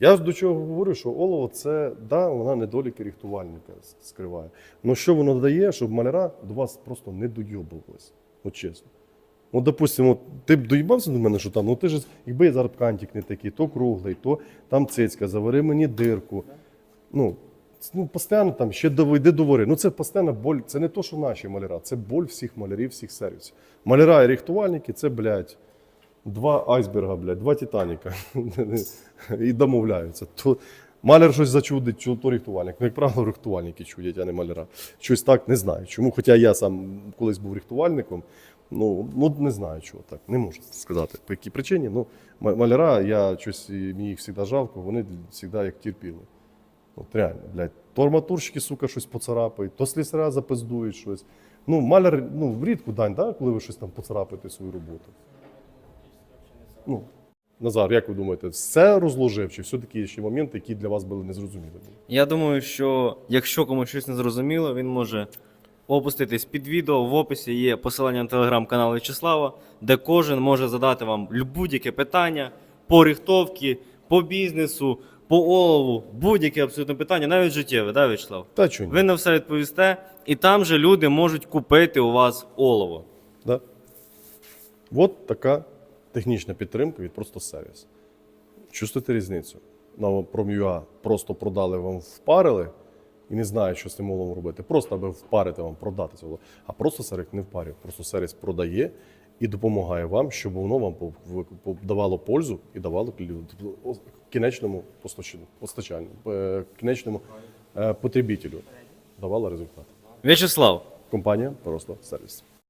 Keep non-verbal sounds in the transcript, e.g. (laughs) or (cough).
Я ж до чого говорю, що олово це да, вона недоліки рихтувальника с- скриває. Ну що воно дає, щоб маляра до вас просто не дойобувалися. От чесно. От, допустимо, ти б доїбався до мене, що там, ну ти ж, якби зараз кантик не такий, то круглий, то там цицька, завари мені дирку. Ну, ну постійно там ще доведи до вори. Ну це постійна боль. Це не то, що наші маляра, це боль всіх малярів, всіх сервісів. Маляра і рихтувальники це, блядь, два айсберга, блядь, два Титаніка. (laughs) і домовляються. То маляр щось зачудить, чу- то рихтувальник. Ну, як правило, рихтувальники чудять, а не маляра. Щось так не знаю. Чому? Хоча я сам колись був рихтувальником, ну, ну не знаю, чого так. Не можу сказати, по якій причині. Ну, маляра, я щось, мені їх завжди жалко, вони завжди як терпіли. От реально, блядь. То арматурщики, сука, щось поцарапають, то слісаря запиздують щось. Ну, маляр, ну, рідку дань, да, коли ви щось там поцарапаєте свою роботу. Ну, Назар, як ви думаєте, все розложив, чи все-таки є ще моменти, які для вас були незрозумілі? Я думаю, що якщо комусь щось не зрозуміло, він може опуститись під відео. В описі є посилання на телеграм-канал В'ячеслава, де кожен може задати вам будь-яке питання по рихтовці, по бізнесу, по олову, будь-яке абсолютно питання, навіть життєве, да, В'ячеслав? Та ні? Ви на все відповісте, і там же люди можуть купити у вас олово. Да? От така технічна підтримка від просто сервіс. Чувствуєте різницю? На Prom.ua просто продали вам впарили і не знають, що з цим оловом робити. Просто аби впарити вам, продати це. А просто сервіс не впарює. Просто сервіс продає і допомагає вам, щоб воно вам давало пользу і давало кінечному постачанню, постачанню, е, кінечному е, потребітелю. Давало результат. В'ячеслав, Компанія просто сервіс.